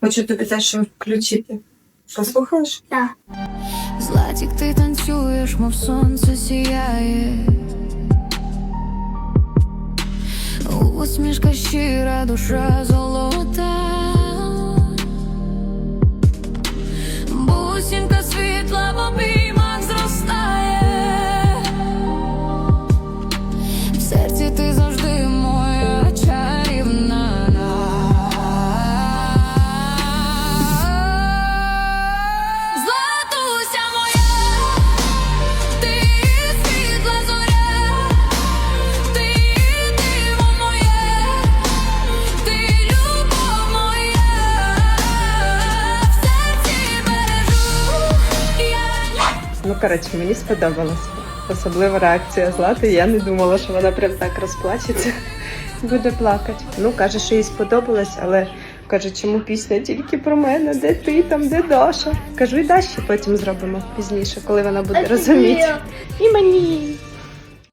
Хочу тобі теж включити. Послухаєш? Так. Златик, ти танцюєш, мов сонце сіяє. Усмішка щира, душа золота. Ну, коротше, мені сподобалось. Особлива реакція Злати. Я не думала, що вона прям так розплачеться. Буде плакати. Ну, каже, що їй сподобалось, але каже, чому пісня тільки про мене, де ти там, де Даша. Кажу, і Даші потім зробимо пізніше, коли вона буде розуміти. І мені.